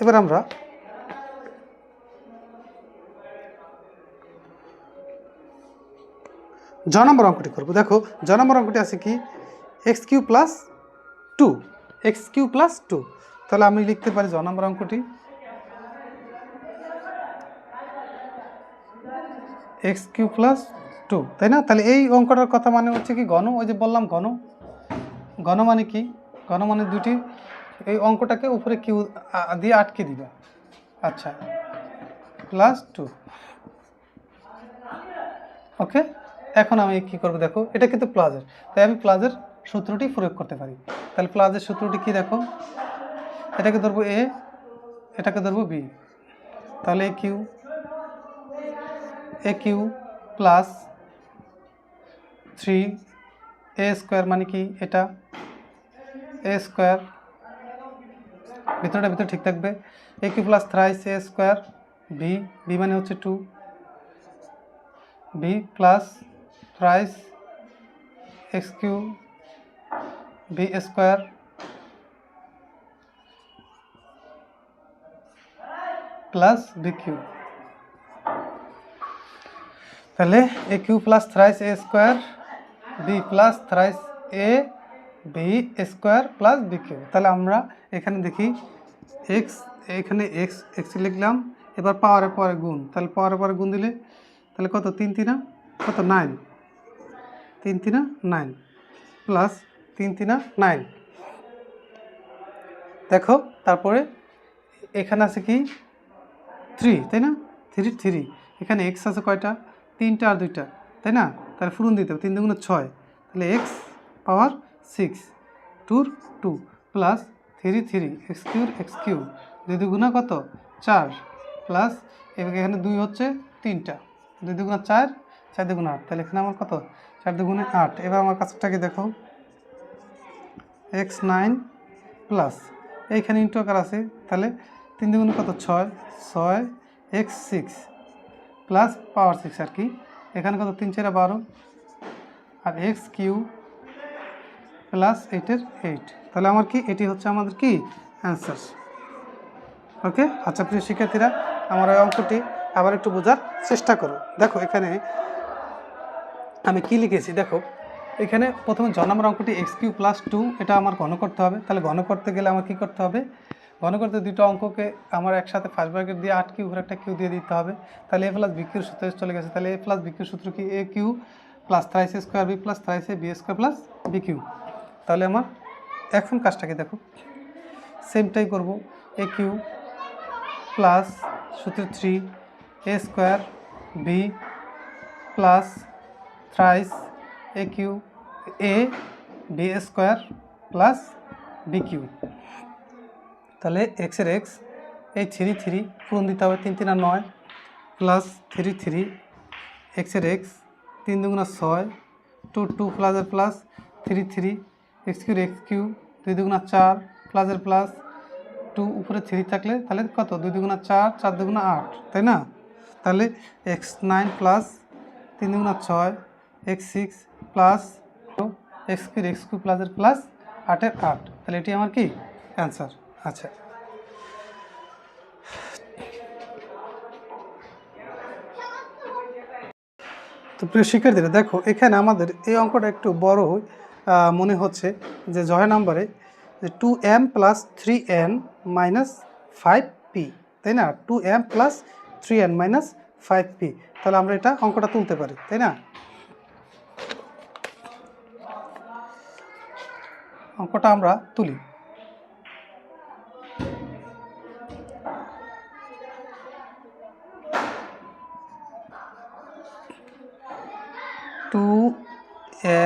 এবার আমরা জ নম্বর অঙ্কটি করব। দেখো, জ নম্বর অঙ্কটি আছে কি? X cube plus two. X cube plus two. তাহলে আমি লিখতে পারি জ নম্বর অঙ্কটি। এক্স কিউ প্লাস টু, তাই না? তাহলে এই অঙ্কটার কথা মানে হচ্ছে কি ঘন ওই যে বললাম ঘন ঘন মানে কি? ঘন মানে দুটি এই অঙ্কটাকে উপরে কিউ দিয়ে আটকে দিবে। আচ্ছা। প্লাস টু ওকে এখন আমি কি করব দেখো, এটা কিন্তু প্লাজের তাই আমি প্লাজের সূত্রটি প্রয়োগ করতে পারি। তাহলে প্লাজের সূত্রটি কি দেখো? এটাকে ধরবো এ এটাকে ধরবো বি তাহলে a cube a cube plus three a square মানে কি? এটা? এ স্কোয়ার ভিতরটা ভিতরে ঠিক থাকবে। A cube plus thrice a square b b মানে হচ্ছে two b plus thrice x cube b square plus b cube তাহলে a cube plus thrice a square b plus thrice a b square plus b cube তাহলে আমরা এখানে দেখি x এখানে x x লিখলাম, এবার পাওয়ারের পরে গুণ। তাহলে পাওয়ারের পরে গুণ দিলে, তাহলে কত? তিন তিনা? কত? নাইন তিন তিনা? নাইন প্লাস তিন তিনা? নাইন দেখো, তারপরে এখানে আছে কি? থ্রি তাই না? থ্রি থ্রি এখানে এক্স আছে কয়টা? তিনটা আর দুইটা, তাই না? তাহলে ফুরুন দিতে হবে, তিন দুগুণে ছয়। তাহলে এক্স পাওয়ার সিক্স টুর two plus three three x কিউর x cube দুই দুগুণা কত? চার প্লাস এখানে দুই হচ্ছে তিনটা। দুই দুগুণা চার চার দুগুণা আট। তাহলে এখানে আমার কত? চার দুগুণে আট। এবার আমার কাছটাকে দেখো। এক্স নাইন প্লাস এইখানে ইন্টু আকার আছে। তাহলে তিন দুগুণে কত? ছয়। ছয় x six plus power six আর কি। এখানে কত? তিন, চারে, বারো। আর এক্স কিউ প্লাস এইটের এইট তাহলে আমার কি? এটি হচ্ছে আমাদের কি? অ্যান্সার ওকে আচ্ছা প্রিয় শিক্ষার্থীরা, আমার এই অঙ্কটি আবার একটু বোঝার চেষ্টা করো। দেখো, এখানে আমি কি লিখেছি? দেখো, এখানে প্রথমে জ নম্বর অঙ্কটি এক্স কিউ প্লাস টু এটা আমার ঘন করতে হবে। তাহলে ঘন করতে গেলে আমার কি করতে হবে? ঘন করতে দুটো অঙ্ককে আমার একসাথে ফার্স্ট ব্র্যাকেট দিয়ে আট কিউ উপরে একটা কিউ দিয়ে দিতে হবে। তাহলে এ প্লাস বি কিউর সূত্রে চলে গেছে। তাহলে এ প্লাস বি সূত্র কি? A cube plus thrice square b plus thrice b square plus b cube তাহলে আমার এখন কাজটাকে দেখো। সেমটাই করব। এ কিউ প্লাস সূত্র three a square b plus thrice a cube a b square plus b cube তাহলে এক্সের এক্স এই থ্রি থ্রি পূরণ দিতে হবে তিন তিন আর নয় প্লাস থ্রি থ্রি এক্সের এক্স তিন দুগুণা ছয় টু টু প্লাসের plus three three x cube x cube দুই দুগুণা চার প্লাসের প্লাস টু উপরে থ্রি থাকলে তাহলে কত? দুই দুগুণা চার চার দুগুণা আট, তাই না? তাহলে এক্স নাইন প্লাস তিন দুগুণা ছয় x six plus x cube x cube প্লাসের প্লাস আটের আট তাহলে এটি আমার কি? অ্যান্সার আচ্ছা। তো প্রিয় শিক্ষার্থীরা, দেখো, এখানে আমাদের এই অঙ্কটা একটু বড় মনে হচ্ছে যে জয় নাম্বারে two m plus three n minus five p তাই না? Two m plus three n minus five p তাহলে আমরা এটা অঙ্কটা তুলতে পারি, তাই না? অঙ্কটা আমরা তুলি। Two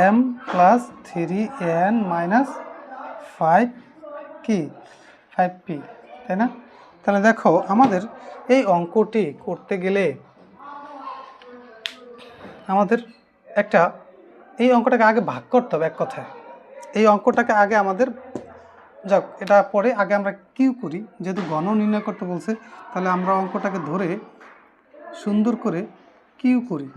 m plus three n minus five কি? ফাইভ পি, তাই না? তাহলে দেখো, আমাদের এই অঙ্কটি করতে গেলে আমাদের একটা, এই অঙ্কটাকে আগে ভাগ করতে হবে এক কথায়। এই অঙ্কটাকে আগে আমাদের, যাক, এটা পরে আগে আমরা কিউ করি। যেহেতু গণ নির্ণয় করতে বলছে, তাহলে আমরা অঙ্কটাকে ধরে সুন্দর করে কিউ করি।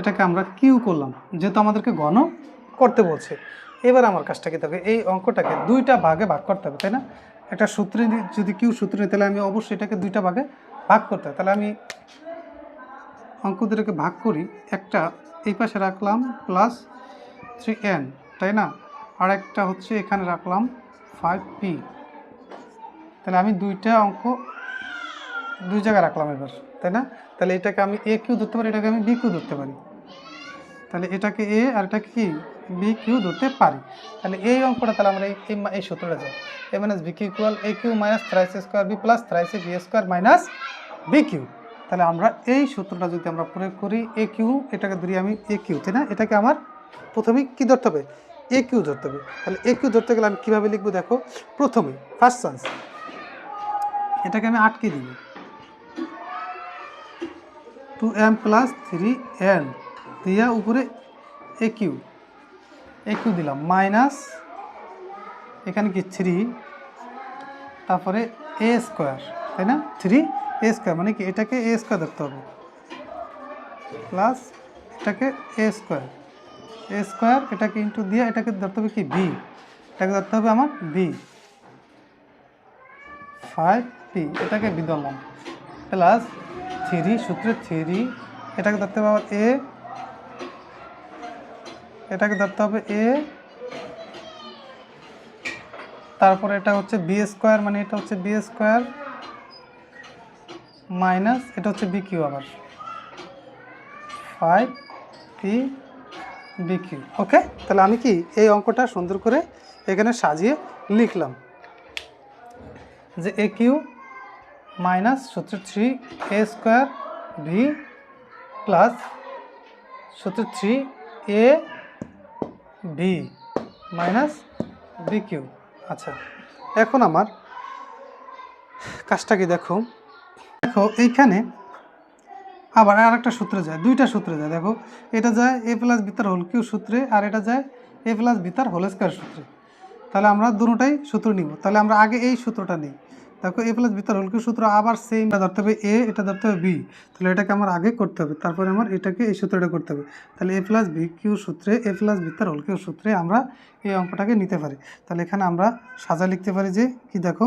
এটাকে আমরা কিউ করলাম, যেহেতু আমাদেরকে গণ করতে বলছে। এবার আমার কাজটা কি থাকে এই অঙ্কটাকে দুইটা ভাগে ভাগ করতে হবে, তাই না? একটা সূত্রে যদি কিউ সূত্র নিই, তাহলে আমি অবশ্যই এটাকে দুইটা ভাগে ভাগ করতে হবে। তাহলে আমি অঙ্ক দুটোকে ভাগ করি, একটা এই পাশে রাখলাম প্লাস থ্রি এন তাই না? আর একটা হচ্ছে এখানে রাখলাম ফাইভ পি তাহলে আমি দুইটা অঙ্ক দুই জায়গায় রাখলাম এবার, তাই না? তাহলে এটাকে আমি এ কিউ ধরতে পারি, এটাকে আমি বি কিউ ধরতে পারি। তাহলে এটাকে এ আর এটাকে কি? বি কিউ ধরতে পারি। তাহলে এই অঙ্কটা তাহলে আমরা এই এই সূত্রটা যাই a minus b cube equal a cube minus thrice square b plus thrice b square minus b cube তাহলে আমরা এই সূত্রটা যদি আমরা প্রয়োগ করি এ কিউ এটাকে ধরি আমি এ কিউ তাই না? এটাকে আমার প্রথমে কি ধরতে হবে? এ কিউ ধরতে হবে। তাহলে এ কিউ ধরতে গেলে আমি কীভাবে লিখব দেখো? প্রথমে ফার্স্ট চান্স এটাকে আমি আটকে দিব two m plus three n দিয়া উপরে এ কিউ এ কিউ দিলাম মাইনাস এখানে কি থ্রি তারপরে এ স্কোয়ার তাই না? থ্রি এ স্কোয়ার মানে কি এটাকে এ স্কোয়ার ধরতে হবে প্লাস এটাকে এ স্কোয়ার এ স্কোয়ার এটাকে ইন্টু দিয়ে এটাকে ধরতে হবে কি বি এটাকে ধরতে হবে আমার বি ফাইভ পি এটাকে বি ধরলাম প্লাস থ্রি সূত্রে থ্রি এটাকে ধরতে হবে আমার এ এটাকে ধরতে হবে এ তারপরে এটা হচ্ছে বি স্কোয়ার মানে এটা হচ্ছে বি স্কোয়ার মাইনাস এটা হচ্ছে বি কিউ আবার। Five p b cube okay তাহলে আমি কি এই অঙ্কটা সুন্দর করে এখানে সাজিয়ে লিখলাম যে এ কিউ মাইনাস সূত্র three a square b plus সূত্র three a b minus b cube আচ্ছা এখন আমার কাজটাকে দেখো। দেখো, এইখানে আবার আর একটা সূত্রে যায়, দুইটা সূত্রে যায়। দেখো, এটা যায় এ প্লাস বিতার হোল কিউ সূত্রে আর এটা যায় এ প্লাস বিতার হোল স্কোয়ার সূত্রে। তাহলে আমরা দুটোটাই সূত্র নিব। তাহলে আমরা আগে এই সূত্রটা নিই। দেখো এ প্লাস বিতার হোল কিউ সূত্র আবার সেম ধরতে হবে এ এটা ধরতে হবে বি তাহলে এটাকে আমার আগে করতে হবে, তারপরে আমার এটাকে এই সূত্রটা করতে হবে। তাহলে এ প্লাস বি কিউ সূত্রে এ প্লাস বিতার হোল কিউ সূত্রে আমরা এই অঙ্কটাকে নিতে পারি। তাহলে এখানে আমরা সাজা লিখতে পারি যে, কি দেখো?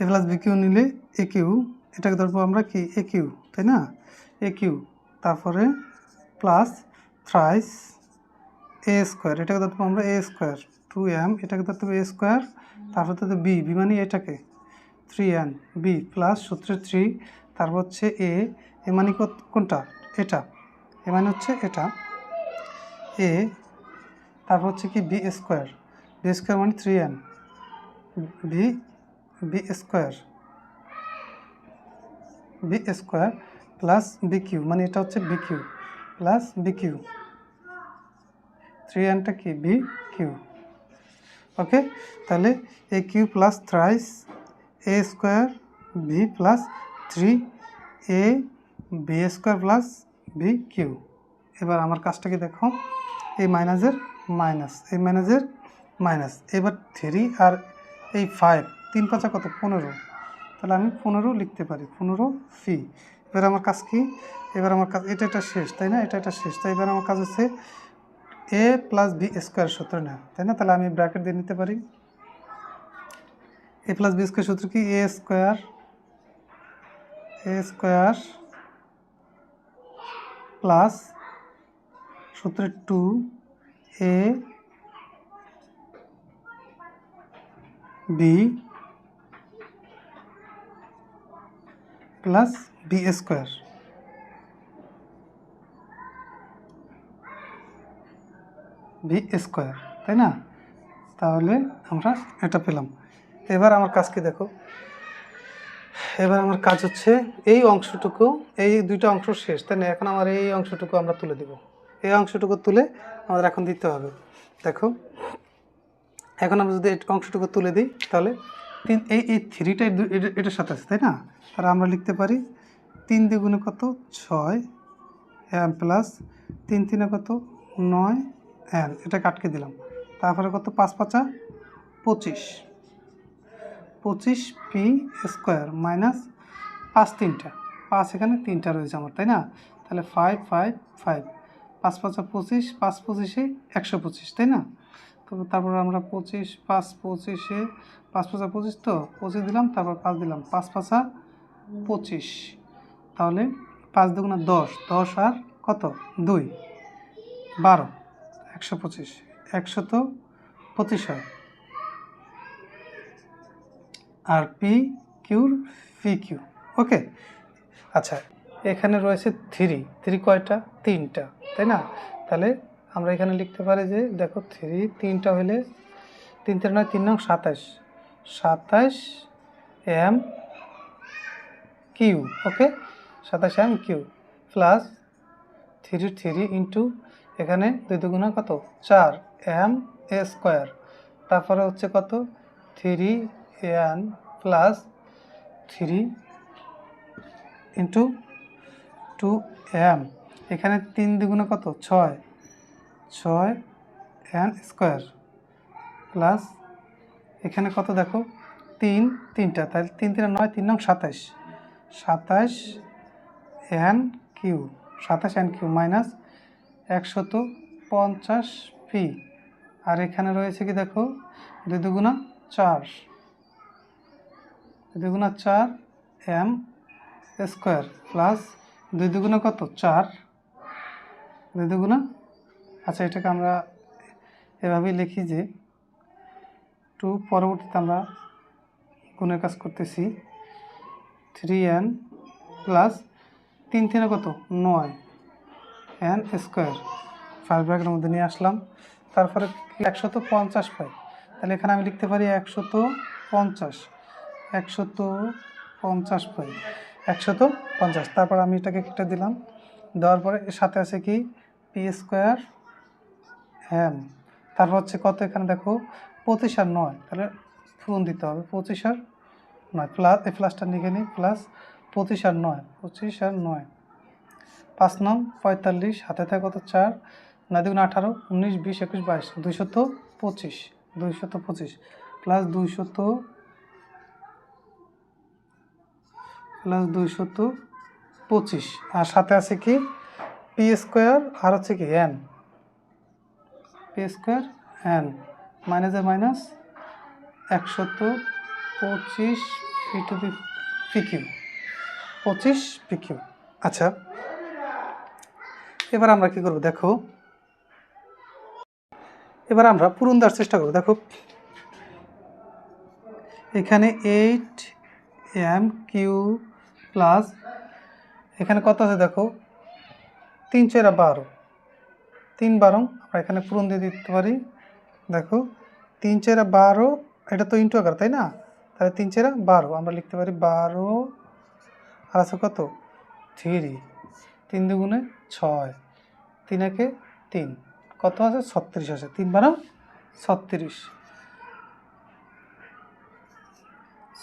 এ প্লাস বি কিউ নিলে এ কিউ এটাকে ধরবো আমরা কি? এ কিউ তাই না? এ কিউ তারপরে প্লাস থ্রাইস এ স্কোয়ার এটাকে ধরতে আমরা এ স্কোয়ার টু এম এটাকে ধরতে হবে এ স্কোয়ার তারপর ধরতে বি বি মানে এটাকে। থ্রি এন বি প্লাস সূত্রে থ্রি তারপর হচ্ছে এ এ মানে কোনটা? এটা। এ মানে হচ্ছে এটা। এ তারপর হচ্ছে কি বি স্কোয়ার বি স্কোয়ার মানে three n b b square b square plus b cube মানে এটা হচ্ছে b cube plus b cube three এনটা কি? B cube okay? তাহলে a cube plus thrice a square b plus three a b square plus b cube এবার আমার কাজটাকে দেখো। এই মাইনাসের মাইনাস এই মাইনাসের মাইনাস এবার থ্রি আর এই ফাইভ তিন পাঁচা কত? পনেরো। তাহলে আমি পনেরো লিখতে পারি, পনেরো ফি এবার আমার কাজ কি? এবার আমার কাজ, এটা এটা শেষ, তাই না? এটা এটা শেষ। তাই এবার আমার কাজ হচ্ছে এ প্লাস বি স্কোয়ার সূত্র না, তাই না? তাহলে আমি ব্র্যাকেট দিয়ে নিতে পারি। এ প্লাস বি স্কোয়ার সূত্র কি? A square a square plus সূত্রে two a b plus b square b square তাই না? তাহলে আমরা এটা পেলাম। এবার আমার কাজ কি দেখো? এবার আমার কাজ হচ্ছে এই অংশটুকু, এই দুইটা অংশ শেষ, তাই না? এখন আমার এই অংশটুকু আমরা তুলে দিব। এই অংশটুকু তুলে আমাদের এখন দিতে হবে। দেখো, এখন আমরা যদি এই অংশটুকু তুলে দিই, তাহলে তিন, এই এই থ্রিটা এটার সাথে আছে, তাই না? আর আমরা লিখতে পারি তিন দ্বিগুণে কত? ছয় প্লাস তিন তিনে কত? নয় এন এটা কাটকে দিলাম। তারপরে কত? পাঁচ পাঁচা? পঁচিশ। পঁচিশ পি স্কোয়ার মাইনাস পাঁচ তিনটা। পাঁচ এখানে তিনটা রয়েছে আমার, তাই না? তাহলে ফাইভ ফাইভ ফাইভ পাঁচ পাঁচা পঁচিশ, পাঁচ পঁচিশে একশো পঁচিশ, তাই না? তো তারপর আমরা পঁচিশ, পাঁচ পঁচিশে, পাঁচ পাঁচা পঁচিশ তো? পঁচিশ দিলাম, তারপর পাঁচ দিলাম। পাঁচ পাঁচা পঁচিশ। তাহলে পাঁচ দুগুণা দশ দশ আর কত? দুই। বারো। একশো পঁচিশ। একশো তো পঁচিশ হয়। আর পি কিউর পি কিউ ওকে আচ্ছা এখানে রয়েছে থ্রি থ্রি কয়টা? তিনটা। তাই না? তাহলে আমরা এখানে লিখতে পারি যে, দেখো থ্রি তিনটা হলে তিন তিন নয়, তিন নং সাতাশ। সাতাশ এম কিউ ওকে সাতাশ m cube plus three three into এখানে দুই দুগুণা কত? চার এম এ স্কোয়ার তারপরে হচ্ছে কত? Three n plus three into two m এখানে তিন দ্বিগুণে কত? ছয়। ছয় এন স্কোয়ার প্লাস এখানে কত দেখো? তিন, তিনটা। তাহলে তিন তিনে নয়, তিন নং সাতাশ সাতাশ এন কিউ সাতাশ এন কিউ মাইনাস একশত পঞ্চাশ পি আর এখানে রয়েছে কি দেখো? দুই দুগুণা চার। দুগুণা চার এম স্কোয়ার প্লাস দুই দুগুণা কত? চার। দুই দুগুণা? আচ্ছা এটাকে আমরা এভাবেই লিখি যে টু পরবর্তীতে আমরা গুণের কাজ করতেছি। থ্রি এন প্লাস তিন তিনে কত? নয়। N square. ফার্স্ট ব্র্যাকেটের মধ্যে নিয়ে আসলাম। তারপরে একশত পঞ্চাশ পাই। তাহলে এখানে আমি লিখতে পারি একশত পঞ্চাশ। একশত পঞ্চাশ পাই। একশত পঞ্চাশ। তারপর আমি এটাকে কেটে দিলাম। দেওয়ার পরে সাথে আছে কি? পি স্কোয়ার এম তারপর হচ্ছে কত এখানে দেখো? পঁচিশ আর নয়। তাহলে ফোন দিতে হবে। পঁচিশ আর নয়। প্লাস এই প্লাসটা লিখে নিই। প্লাস পঁচিশ আর নয়। পঁচিশ আর নয়। পাঁচ নং, পঁয়তাল্লিশ, হাতে থাকে কত চার? নয় আঠারো, উনিশ, বিশ, একুশ, বাইশ, দুইশত পঁচিশ দুইশত পঁচিশ, প্লাস দুইশত প্লাস দুইশত পঁচিশ। আর সাথে আছে কি? পি স্কোয়ার, আর হচ্ছে কি, এন। P square, n. মাইনাসে মাইনাস একশত পঁচিশ পি টু পঁচিশ পি কিউ। আচ্ছা এবার আমরা কি করব? দেখো। এবার আমরা পূরণ দেওয়ার চেষ্টা করব। দেখো। এখানে এইট এম কিউ প্লাস এখানে কত আছে দেখো? তিন চারা বারো। তিন বারো আমরা এখানে পূরণ দিয়ে দিতে পারি। দেখো, তিন চারা বারো, এটা তো ইন্টু আকার, তাই না? তাহলে তিন চারা বারো, আমরা লিখতে পারি বারো, আর আছে কত? থ্রি। তিন দুগুণে ছয়। তিন একে তিন। কত আছে? ছত্রিশ আছে। তিন বারো ছত্রিশ।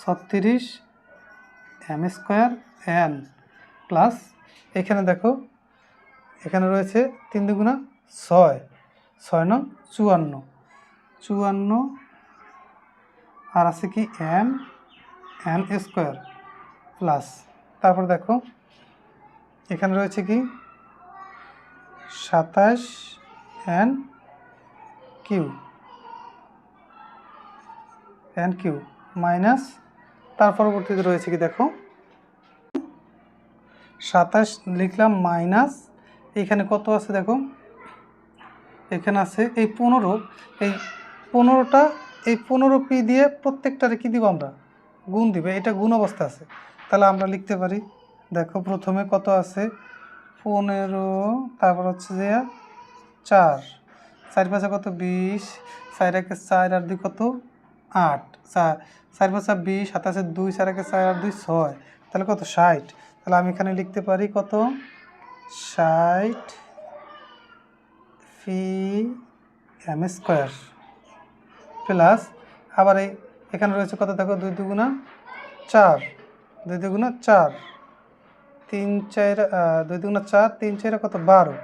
ছত্রিশ এম স্কোয়ার এন প্লাস এখানে দেখো, এখানে রয়েছে তিন দুগুণা ছয়। ছয় নং চুয়ান্ন। চুয়ান্ন আর আছে কি? M, n square plus. তারপর দেখো এখানে রয়েছে কি? সাতাশ n cube n cube minus তার পরবর্তীতে রয়েছে কি দেখো? সাতাশ লিখলাম মাইনাস এখানে কত আছে দেখো? এখানে আছে এই পনেরো। এই পনেরোটা, এই পনেরো পি দিয়ে প্রত্যেকটারে কী দিব আমরা? গুণ দিবে, এটা গুণ অবস্থা আছে। তাহলে আমরা লিখতে পারি দেখো প্রথমে কত আছে? পনেরো, তারপর হচ্ছে যে চার। চার পাঁচে কত? বিশ। চার একে চার আর দুই কত? আট। চার চার পাঁচা বিশ সাতাশে দুই, চার একে চার আর দুই ছয়। তাহলে কত? ষাট। তাহলে আমি এখানে লিখতে পারি কত? ষাট ফি এম স্কোয়ার প্লাস আবার এই এখানে রয়েছে কত? দেখো, দুই দুগুণা চার। দুই দুগুণা চার। তিন চার দুই দুগুণা চার, তিন চারে কত? বারো।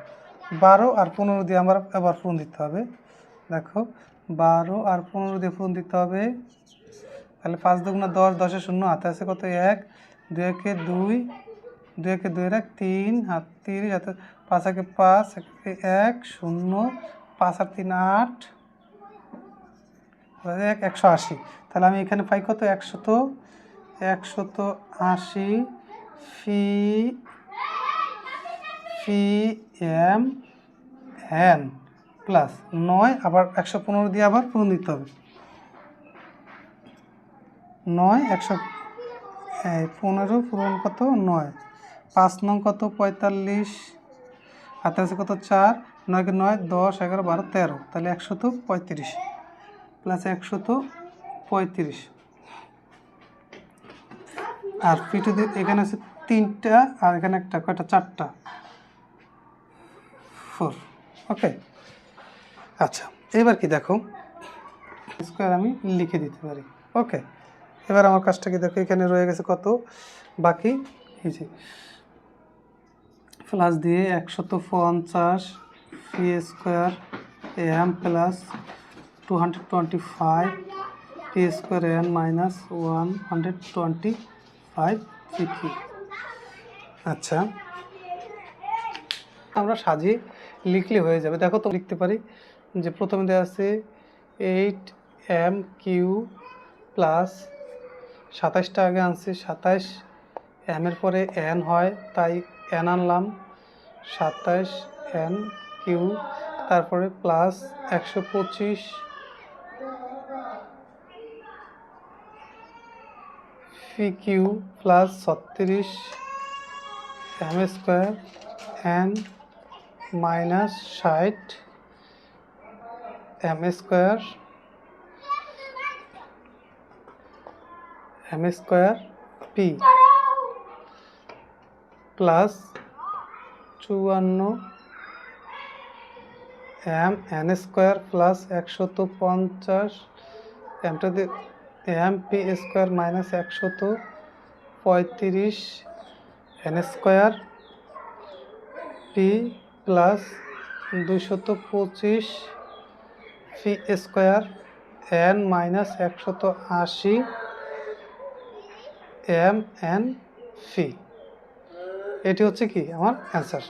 বারো আর পনেরো দিয়ে আমার আবার ফোন দিতে হবে। দেখো, বারো আর পনেরো দিয়ে ফোন দিতে হবে। তাহলে পাঁচ দুগুণা দশ, দশে শূন্য, হাতে আছে কত? এক, দুই একে দুই দুই একে দুই এক, তিন হাত তিরিশ হাতে পাঁচ একে পাঁচ, একে এক শূন্য, পাঁচ আর তিন আট এক, একশো আশি। তাহলে আমি এখানে পাই কত? একশত একশত আশি ফি ফি এম হ্যান প্লাস নয়, আবার একশো পনেরো দিয়ে আবার পূরণ দিতে হবে। নয়, একশো পনেরো পূরণ কত? নয়। পাঁচ নং কত? পঁয়তাল্লিশ। আছে কত? চার। নয়কে নয়? দশ, এগারো, বারো, তেরো। তাহলে একশত পঁয়ত্রিশ। প্লাস একশত পঁয়ত্রিশ। আর দিয়ে এখানে আছে তিনটা আর এখানে একটা, কয়টা? চারটা। ফোর ওকে আচ্ছা এবার কি দেখো? স্কোয়ার আমি লিখে দিতে পারি। ওকে এবার আমার কাজটা কি দেখো? এখানে রয়ে গেছে কত? বাকি, এই প্লাস দিয়ে একশত পঞ্চাশ p square m plus two hundred twenty five p square m minus one hundred twenty five p আচ্ছা। আমরা সাজিয়ে লিখলে হয়ে যাবে। দেখো তো লিখতে পারি যে প্রথমে দেওয়া আছে এইট এম কিউ প্লাস সাতাশটা আগে আনছি। সাতাশ এম এর পরে এন হয়, তাই এন আনলাম। সাতাশ এন কিউ, তারপরে প্লাস একশো পঁচিশ। পি কিউ প্লাস ছত্রিশ। এম স্কোয়ার এন মাইনাস ষাট M square M square P plus চুয়ান্ন এম এন স্কোয়ার প্লাস একশত পঞ্চাশ এমটা এম পি স্কোয়ার মাইনাস একশত পঁয়ত্রিশ এন স্কোয়ার পি প্লাস দুশত পঁচিশ পি স্কোয়ার এন মাইনাস একশত আশি এম এন ফি এটি হচ্ছে কি? আমার অ্যান্সার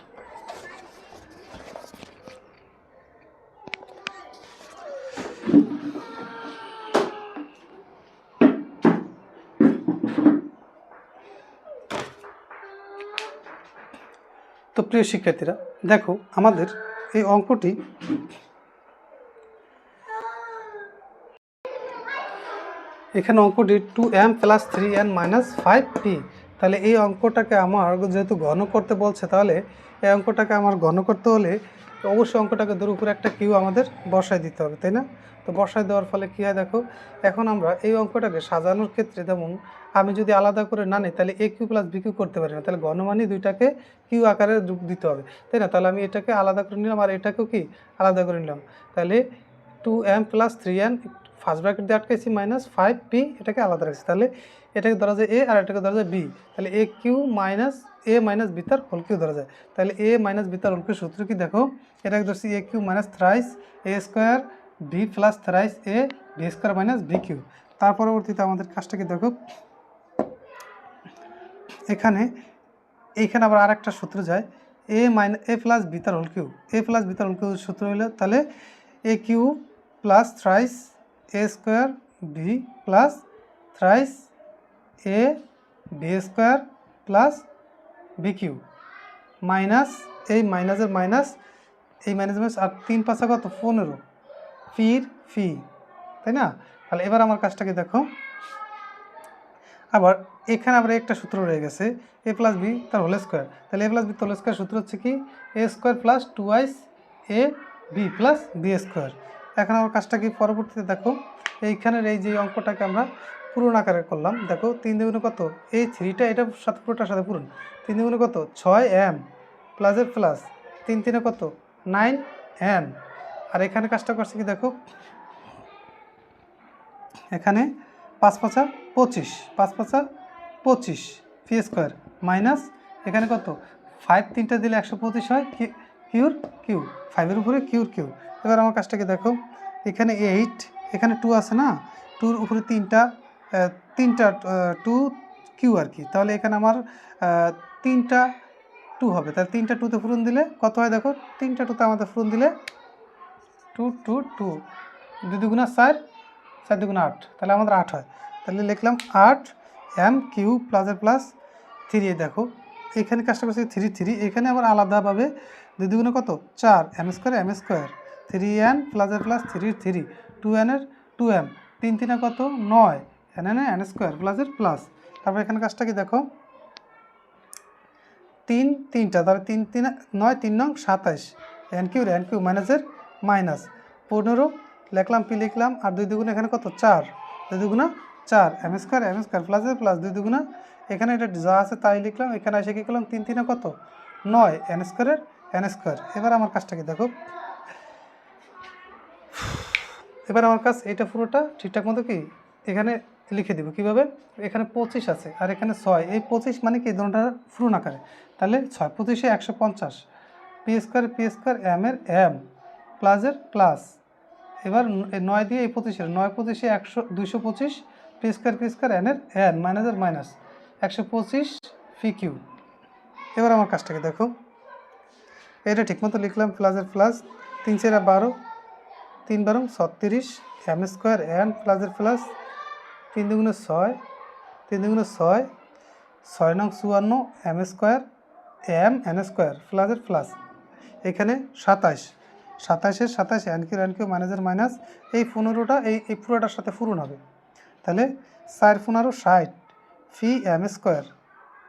প্রিয় শিক্ষার্থীরা, দেখো আমাদের এই অঙ্কটি এখানে অঙ্কটি two m plus three n minus five p তাহলে এই অঙ্কটাকে আমার যেহেতু ঘন করতে বলছে, তাহলে এই অঙ্কটাকে আমার ঘন করতে হলে অবশ্যই অঙ্কটাকে দূর উপরে একটা কিউ আমাদের বসায় দিতে হবে, তাই না? তো বসায় দেওয়ার ফলে কী হয় দেখো, এখন আমরা এই অঙ্কটাকে সাজানোর ক্ষেত্রে যেমন আমি যদি আলাদা করে না নিই, তাহলে a cube plus b cube করতে পারি না, তাহলে গণমানি দুইটাকে কিউ আকারে রূপ দিতে হবে, তাই না? তাহলে আমি এটাকে আলাদা করে নিলাম, আর এটাকেও কি আলাদা করে নিলাম, তাহলে two m plus three n first bracket দিয়ে আটকেছি মাইনাস ফাইভ পি, এটাকে আলাদা রাখছি, তাহলে এটাকে ধরা যায় এ আর এটাকে ধরা যায় বি তাহলে a cube minus a minus b তার হোল কিউ ধরা যায়। তাহলে এ মাইনাস বি তার হোল কিউ সূত্র কি দেখো? এটাকে ধরছি a cube minus thrice a square b plus thrice a b square minus b cube তার পরবর্তীতে আমাদের কাজটা কি দেখো? এখানে এইখানে আবার আর একটা সূত্র যায়। A minus a plus b তার whole cube a plus b তার হোল কিউ সূত্র হলো তাহলে a cube plus thrice a square b plus thrice a, b square plus b cube minus, এই মাইনাসের মাইনাস, এই মাইনাস মাইনাস, আর তিন পাঁচা কত পনেরো। ফির ফি, তাই না? তাহলে এবার আমার কাজটাকে দেখো। আবার এখানে আবার একটা সূত্র রয়ে গেছে, এ প্লাস বি তার হোল স্কোয়ার। তাহলে এ প্লাস বি তার স্কোয়ার সূত্র হচ্ছে কি? A square plus twice a b plus b square. এখন আমার কাজটা কি পরবর্তীতে দেখো। এইখানের এই যে অঙ্কটাকে আমরা পূরণ আকারে করলাম। দেখো, তিন দুগুণে কত? এই থ্রিটা, এটা সাথে পুরোটার সাথে পূরণ। তিন দুগুণে কত? ছয় এম প্লাসের প্লাস। তিন তিনে কত? Nine N. আর এখানে কাজটা করছে কি দেখো? এখানে পাঁচ পাঁচা পঁচিশ, পাঁচ পাঁচা পঁচিশ পি স্কোয়ার মাইনাস এখানে কত? ফাইভ তিনটা দিলে একশো পঁচিশ হয় কিউর কিউ ফাইভের উপরে কিউর কিউ এবার আমার কাজটাকে দেখো? এখানে এইট, এখানে টু আছে না? টুর উপরে তিনটা তিনটা টু কিউ আর কি। তাহলে এখানে আমার তিনটা টু হবে। তাহলে তিনটা টুতে পূরণ দিলে কত হয় দেখো? তিনটা টুতে আমাদের পূরণ দিলে টু টু টু দুই দুগুণা চার চার দুগুণা আট। তাহলে আমাদের আট হয়। তাহলে লিখলাম আট এম কিউ প্লাসের প্লাস থ্রি দেখো। এখানে কাজটা করছি থ্রি থ্রি এখানে আবার আলাদাভাবে দুই দুগুণে কত? চার। M square m square three n প্লাসের প্লাস থ্রি থ্রি টু এনের টু এম তিন তিনে কত? নয়। এন এন এন স্কোয়ার প্লাসের প্লাস তারপর এখানে কাজটা কি দেখো? তিন, তিনটা, তাহলে তিন তিন, নয়, তিন নং, সাতাইশ। এন কিউ এন কিউ মাইনাসের মাইনাস পনেরো, লিখলাম পি লিখলাম? আর দুই দুগুণা এখানে কত? চার। দুই দুগুণা চার। এম স্কোয়ার এম স্কোয়ার প্লাসের প্লাস দুই দুগুণা। এখানে এটা যা আছে তাই লিখলাম। এখানে এসে কী করলাম? তিন তিনে কত? নয়। এন স্কোয়ারের এন স্কোয়ার এবার আমার কাজটা কি দেখো? এবার আমার কাজ এটা পুরোটা ঠিকঠাক মতো কি? এখানে লিখে দিব। কীভাবে? এখানে পঁচিশ আছে আর এখানে ছয়। এই পঁচিশ মানে কি? দুটোটা ফুরন আকারে। তাহলে ছয়, পঁচিশে একশো পঞ্চাশ। P square p square m এর এম প্লাসের প্লাস এবার নয় দিয়ে এই পঁচিশের, নয় পঁচিশে একশো, দুইশো পঁচিশ পি স্কোয়ার পি স্কোয়ার এর এন মাইনাসের মাইনাস একশো পঁচিশ ফি কিউ এবার আমার কাজটাকে দেখো। এটা ঠিকমতো লিখলাম প্লাসের প্লাস তিন চারা বারো, তিন বারো ছত্রিশ এম স্কোয়ার এন প্লাসের প্লাস তিন দুগুণে ছয়, তিন দুগুণে ছয় ছয় নং চুয়ান্ন m square, m n square প্লাসের প্লাস। এখানে সাতাশ। সাতাশের সাতাশ, এন কিউ এন কিউ মাইনাসের মাইনাস, এই পনেরোটা, এই এই পুরোটার সাথে পূরণ হবে। তাহলে চার পনেরো ষাট, ফি এম স্কোয়ার,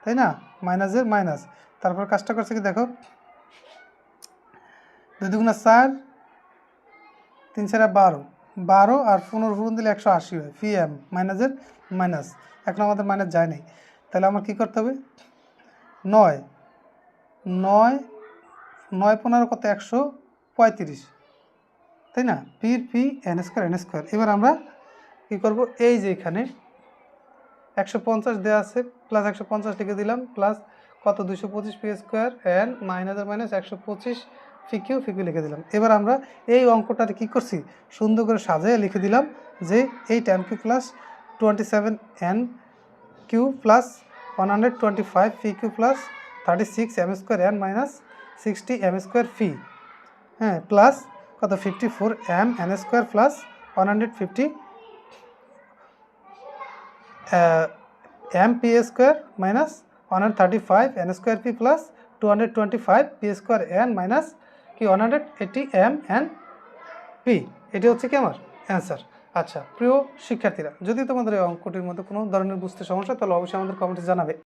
তাই না? মাইনাসের মাইনাস। তারপর কাজটা করছে কি দেখো? দুই চার, তিন চারা বারো। বারো আর পনেরো পূরণ দিলে একশো আশি হয়। ফি এম মাইনাসের মাইনাস এখন আমাদের মাইনাস যায় নাই। তাহলে আমার কী করতে হবে? নয়। নয় নয় পনেরো কত? একশো পঁয়ত্রিশ। তাই না? পির p n square n square এবার আমরা কী করব? এই যে এখানে একশো পঞ্চাশ দেওয়া আছে প্লাস একশো পঞ্চাশ লিখে দিলাম প্লাস কত? দুশো পঁচিশ পি স্কোয়ার এন মাইনাসের মাইনাস একশো পঁচিশ ফিকিউ ফিকিউ লিখে দিলাম। এবার আমরা এই অঙ্কটাতে কী করছি? সুন্দর করে সাজিয়ে লিখে দিলাম যে এই ten cube plus twenty seven n cube plus one hundred twenty five p cube plus thirty six m square n minus sixty m square p হ্যাঁ প্লাস কত? Fifty four m n square plus one hundred fifty m p square minus one hundred thirty five n square p plus two hundred twenty five p square n minus কি one hundred eighty m n p এটি হচ্ছে কি আমার? Answer আচ্ছা প্রিয় শিক্ষার্থীরা, যদি তোমাদের এই অঙ্কটির মধ্যে কোনো ধরনের বুঝতে সমস্যা তাহলে অবশ্যই আমাদের কমেন্টে জানাবে।